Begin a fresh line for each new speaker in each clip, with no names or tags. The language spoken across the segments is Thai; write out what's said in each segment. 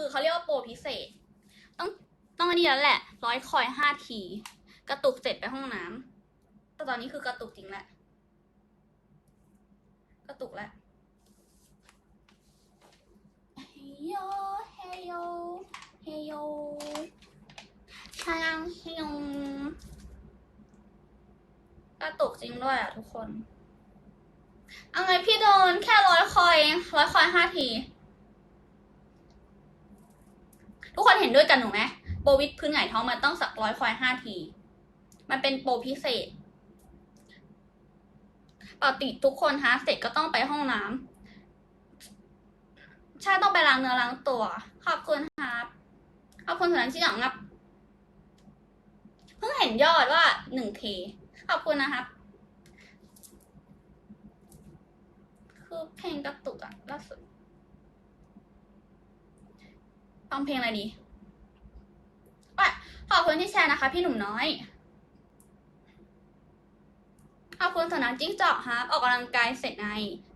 คือเขาเรียกว่าโปรพิเศษ ต้องต้องอันนี้แล้วแหละ ร้อยคอยห้าที กระตุกเสร็จไปห้องน้ำแต่ตอนนี้คือกระตุกจริงแหละ กระตุกแล้วเฮโยเฮโยเฮโยชายังเฮโยกระตุกจริงด้วยอะทุกคน เอาไงพี่โดนแค่ร้อยคอยเองร้อยคอยห้าที ทุกคน เห็นด้วยกันหนูไหมโปรวิทพื้นหงายท้องมันต้องสักร้อยคอยห้าที มันเป็นโปรพิเศษปกติทุกคนฮะเสร็จก็ต้องไปห้องน้ำใช่ต้องไปล้างเนื้อล้างตัว ขอบคุณครับขอบคุณสำนักที่หลังครับเพิ่งเห็นยอดว่าหนึ่งเคขอบคุณนะครับ คือเพลงกระตุกอะล่าสุดฟังเพลงอะไรดี ขอบคุณที่แชร์นะคะ พี่หนุ่มน้อย ขอบคุณสำนักจิ้งจอกครับออกกำลังกายเสร็จไง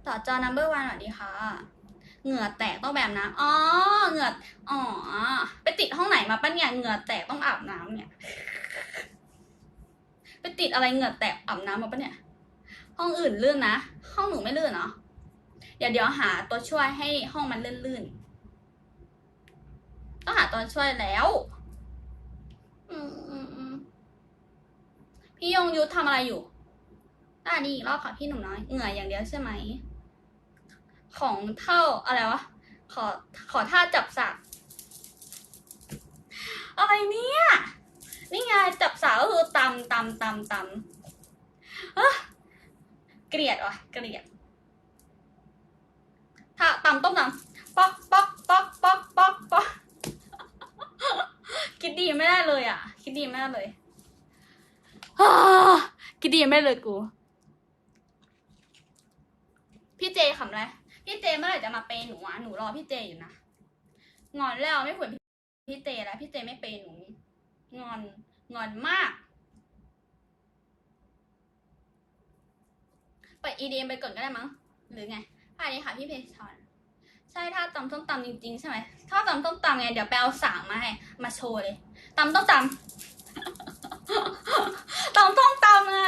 ต่อจอ number one สวัสดีค่ะ เหงื่อแตกต้องแบบน้ำอ๋อ เหงื่อ อ๋อ ไปติดห้องไหนมาปะเนี่ย เหงื่อแตกต้องอาบน้ำเนี่ย ไปติดอะไรเหงื่อแตกอาบน้ำมาปะเนี่ย ห้องอื่นลื่นนะ ห้องหนูไม่ลื่นเนาะเดี๋ยวเดี๋ยวหาตัวช่วยให้ห้องมันลื่นๆ ต้องหาตัวช่วยแล้ว อืมอืมอืมพี่ยงยุทธทำอะไรอยู่อ่านี่อีกรอบค่ะพี่หนุ่มน้อย เหงื่ออย่างเดียวใช่ไหม ของเท่าอะไรวะ ขอขอท่าจับสักอะไรเนี่ย นี่ไงจับสาวก็คือตำตำตำตำเอ้อเกลียดว่ะเกลียด ถ้าตำต้มตำป๊อกป๊อกป๊อกป๊อกป๊อกป๊อก คิดดีไม่ได้เลยอะ คิดดีไม่ได้เลยฮ่าคิดดีไม่ได้เลยกู พี่เจขำอะไรพี่เจเมื่อไหร่จะมาเปย์หนูอะหนูรอพี่เจอยู่นะงอนแล้วไม่ควรพี่เจแล้วพี่เจไม่เปย์หนูงอนงอนมากไป EDM ไปก่อนก็ได้มั้งหรือไงสวัสดีค่ะพี่เพชร ใช่ถ้าตำส้มตำจริงๆใช่ไหมถ้าตำส้มตำไงเดี๋ยวไปเอาสางมาให้มาโชว์เลยตำต้มตำตำส้มตำไง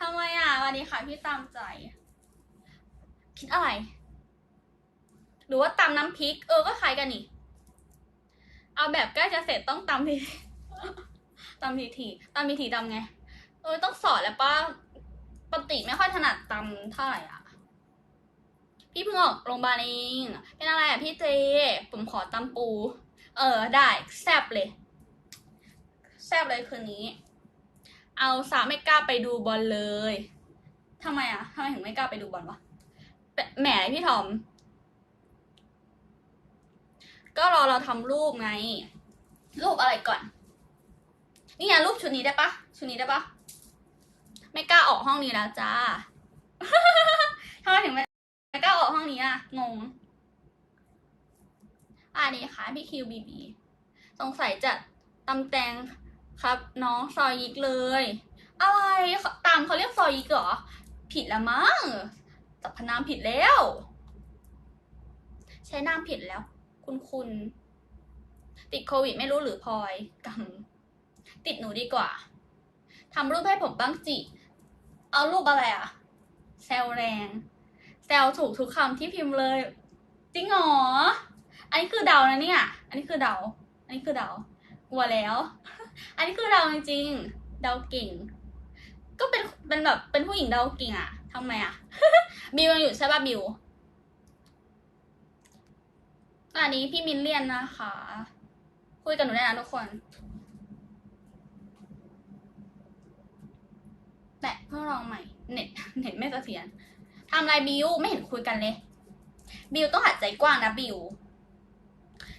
ทำไมอะสวัสดีค่ะพี่ตามใจ คิดอะไร หรือว่าตำน้ำพริก เออก็คล้ายกันนี่ เอาแบบใกล้จะเสร็จต้องตำทีตำทีทีตำทีทีตำไง เออต้องสอนแล้วป้าปกติไม่ค่อยถนัดตำเท่าไหร่อะ พี่เพิ่งออกโรงพยาบาลเอง เป็นอะไรอะพี่เจ ผมขอตำปู เออได้แซบเลย แซบเลยคืนนี้ เอาสาวไม่กล้าไปดูบอลเลยทำไมอะทำไมถึงไม่กล้าไปดูบอลวะแหมพี่ทอม ก็รอเราทำรูปไง รูปอะไรก่อน นี่ไงรูปชุดนี้ได้ปะชุดนี้ได้ปะไม่กล้าออกห้องนี้แล้วจ้าทำไมถึงไม่ ไม่กล้าออกห้องนี้อะ งง อันนี้ค่ะพี่คิวบีบีสงสัยจะตำแตงครับน้องซอยยิกเลย อะไรตามเขาเรียกซอยยิกเหรอ ผิดละมั้งสัพพนามผิดแล้ว ใช้นามผิดแล้ว คุณคุณติดโควิดไม่รู้หรือพลอยกำติดหนูดีกว่าทำรูปให้ผมบ้างจิ เอารูปอะไรอะแซวแรง แซวถูกทุกคำที่พิมพ์เลย จริงเหรอ อันนี้คือเดานะเนี่ย อันนี้คือเดา อันนี้คือเดา กลัวแล้ว อันนี้คือเดาจริงๆ เดาเก่ง ก็เป็นเป็นแบบเป็นผู้หญิงเดาเก่งอะทำไมอะบิวยังอยู่ใช่ป่ะบิวอันนี้พี่มินเลียนนะคะ คุยกับหนูได้นะทุกคนแต่เพิ่งลองใหม่ เน็ตเน็ตไม่เสถียร ทำไรบิวไม่เห็นคุยกันเลย บิวต้องหัดใจกว้างนะบิว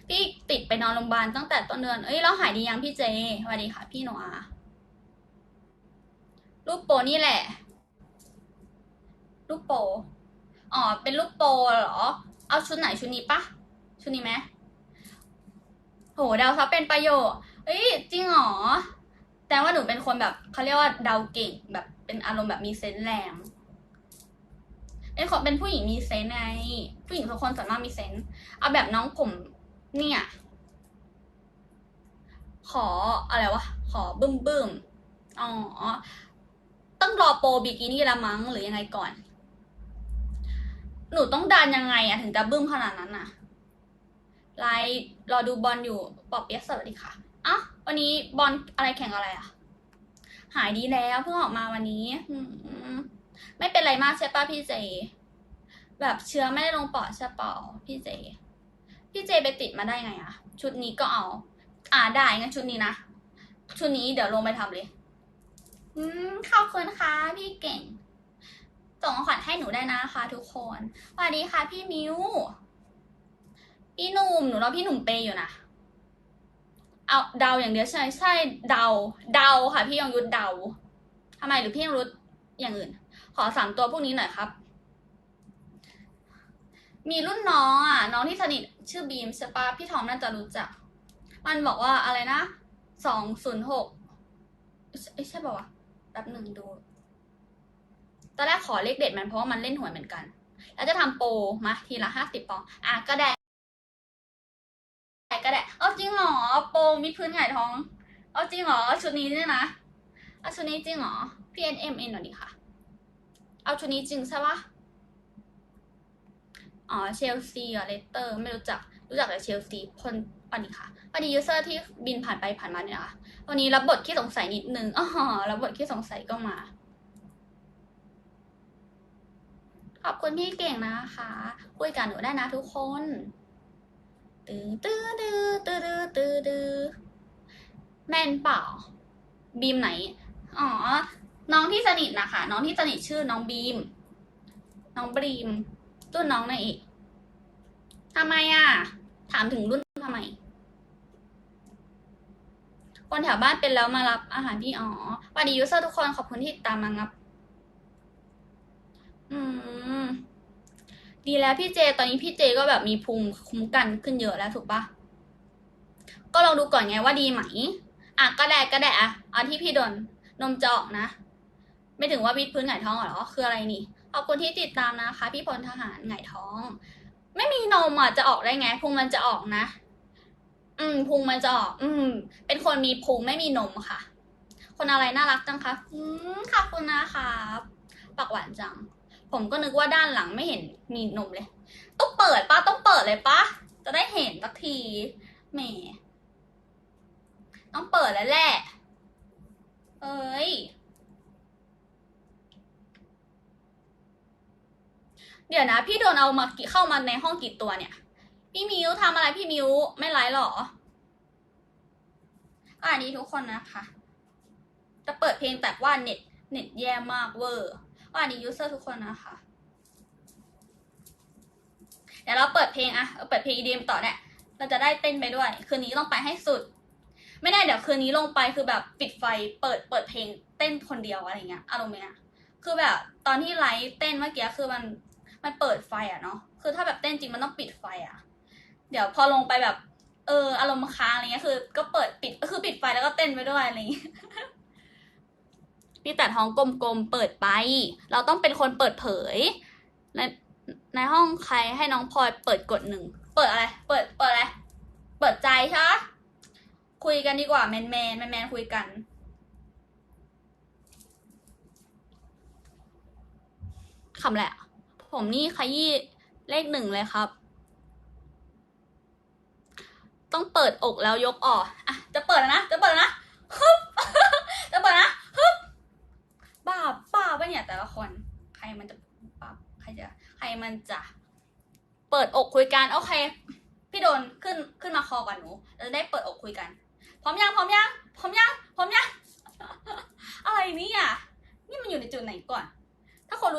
พี่ติดไปนอนโรงพยาบาลตั้งแต่ต้นเดือน เอ้ยเราหายดียังพี่เจสวัสดีค่ะ พี่โนอารูปโปนี่แหละ รูปโป อ๋อ เป็นรูปโปเหรอ เอาชุดไหนชุดนี้ปะ ชุดนี้ไหมโหเดาซับเป็นประโยชน์เอ้ย จริงหรอ แต่ว่าหนูเป็นคนแบบเขาเรียกว่าเดาเก่งแบบเป็นอารมณ์แบบมีเซนส์แรง เป็นคนเป็นผู้หญิงมีเซนไงผู้หญิงทุกคนส่วนมากมีเซนเอาแบบน้องผมเนี่ย ขออะไรวะ ขอบึ้มบึ้มอ๋อ ต้องรอโปรบิกินี่ละมั้งหรือยังไงก่อน หนูต้องดันยังไงอะถึงจะบึ้มขนาดนั้นอะไลฟ์รอดูบอลอยู่ปอบเปียสวัสดีค่ะอะวันนี้บอลอะไรแข่งอะไรอะหายดีแล้วเพิ่งออกมาวันนี้ อืม ไม่เป็นไรมากใช่ปะพี่เจ แบบเชื้อไม่ได้ลงปอดใช่ป่าพี่เจ พี่เจไปติดมาได้ไงอะชุดนี้ก็เอา อ่าได้งั้นชุดนี้นะ ชุดนี้เดี๋ยวลงไปทำเลย อืมขอบคุณค่ะพี่เก่งส่งขวัญให้หนูได้นะคะทุกคนสวัสดีค่ะพี่มิวพี่หนุ่มหนูรอพี่หนุ่มเปย์อยู่นะเอาเดาอย่างเดียวใช่ใช่เดา เดาค่ะ พี่ยงยุทธเดาทำไมหรือพี่ยงยุทธอย่างอื่น ขอสามตัวพวกนี้หน่อยครับ มีรุ่นน้องอะ น้องที่สนิทชื่อบีมใช่ปะพี่ทอมน่าจะรู้จัก มันบอกว่าอะไรนะสองศูนย์หกใช่ป่าวะแป๊บหนึ่งดู ตอนแรกขอเลขเด็ดมันเพราะว่ามันเล่นหวยเหมือนกัน แล้วจะทำโปรมาทีละห้าสิบปอง อะก็ได้ก็ได้ เอาจริงเหรอ โปรมีพื้นหงายท้อง เอาจริงเหรอ ชุดนี้เนี่ยนะ เอาชุดนี้จริงเหรอพี่เอ็นเอ็มเอ็นหน่อยดิค่ะ เอาชุดนี้จริงใช่ปะอ๋อเชลซีอะเลสเตอร์ไม่รู้จักรู้จักแต่เชลซีคนวันนี้ค่ะวันนี้ยูเซอร์ที่บินผ่านไปผ่านมาเนี่ยค่ะวันนี้รับบทขี้สงสัยนิดนึงอ๋อรับบทขี้สงสัยก็มา ขอบคุณพี่เก่งนะคะ คุยกับหนูได้นะทุกคนตื้อตื้อตื้อตื้อตื้อตื้อตื้อแม่นเปล่าบีมไหน อ๋อ น้องที่สนิทนะคะ น้องที่สนิทชื่อน้องบีม น้องบีม รุ่นน้องนายเอกทำไมอะ ถามถึงรุ่นทำไม คนแถวบ้านเป็นแล้วมารับอาหารพี่อ๋อวัสดียูเซอร์ทุกคนขอบคุณที่ติดตามมางับ อืม ดีแล้วพี่เจ ตอนนี้พี่เจก็แบบมีภูมิคุ้มกันขึ้นเยอะแล้วถูกปะก็ลองดูก่อนไงว่าดีไหม อะก็ได้ก็ได้อะเอาที่พี่โดนนมจะออกนะ ไม่ถึงว่าวิดพื้นหงายท้องเหรอ คืออะไรนี่ ขอบคุณที่ติดตามนะคะ พี่พลทหารหงายท้อง ไม่มีนมอะจะออกได้ไงพุงมันจะออกนะ อืมพุงมันจะออก อืม เป็นคนมีพุงไม่มีนมค่ะ คนอะไรน่ารักจังคะอืมขอบคุณนะครับปากหวานจัง ผมก็นึกว่าด้านหลังไม่เห็นมีนมเลย ต้องเปิดปะต้องเปิดเลยปะจะได้เห็นสักทีแหมต้องเปิดแล้วแหละ เอ้ย เดี๋ยวนะ พี่โดนเอามากี่เข้ามาในห้องกี่ตัวเนี่ย พี่มิวทำอะไรพี่มิวไม่ไลฟ์หรออ่านี้ทุกคนนะคะจะเปิดเพลงแต่ว่าเน็ตเน็ตแย่มากเวอร์ว่านี้ยูเซอร์ทุกคนนะคะเดี๋ยวเราเปิดเพลงอะเปิดเพลง EDM ต่อเนี่ยเราจะได้เต้นไปด้วย คืนนี้ต้องไปให้สุด ไม่แน่เดี๋ยวคืนนี้ลงไปคือแบบปิดไฟเปิดเปิดเพลงเต้นคนเดียวอะไรเงี้ยอารมณ์เนี้ยคือแบบตอนที่ไลฟ์เต้นเมื่อกี้คือมัน มันเปิดไฟอะเนาะคือถ้าแบบเต้นจริงมันต้องปิดไฟอะเดี๋ยวพอลงไปแบบ เออ อารมณ์ค้างอะไรเงี้ยคือ ก็เปิดปิดคือปิดไฟแล้วก็เต้นไปด้วยอะไรเงี้ยพี่แต่ท้องกลมๆเปิดไป เราต้องเป็นคนเปิดเผยในในห้องใครให้น้องพลอยเปิดกดหนึ่งเปิดอะไร เปิดเปิดอะไรเปิดใจใช่ไหมคุยกันดีกว่าแมนแมนแมนแมนคุยกันคำแหละ ผมนี่ขยี้เลขหนึ่งเลยครับ ต้องเปิดอกแล้วยกออกอะจะเปิดนะ จะเปิดนะฮึบจะเปิดนะฮึบบ้าบ้าปะเนี่ยแต่ละคน ใครมันจะบ้าใครจะ ใครมันจะ เปิดอกคุยกัน โอเค พี่โดนขึ้นขึ้นมาคอกับหนูเราจะได้เปิดอกคุยกัน พร้อมยัง พร้อมยัง พร้อมยัง พร้อมยัง อะไรนี่ยนี่มันอยู่ในจุดไหนก่อน ถ้าคนรู้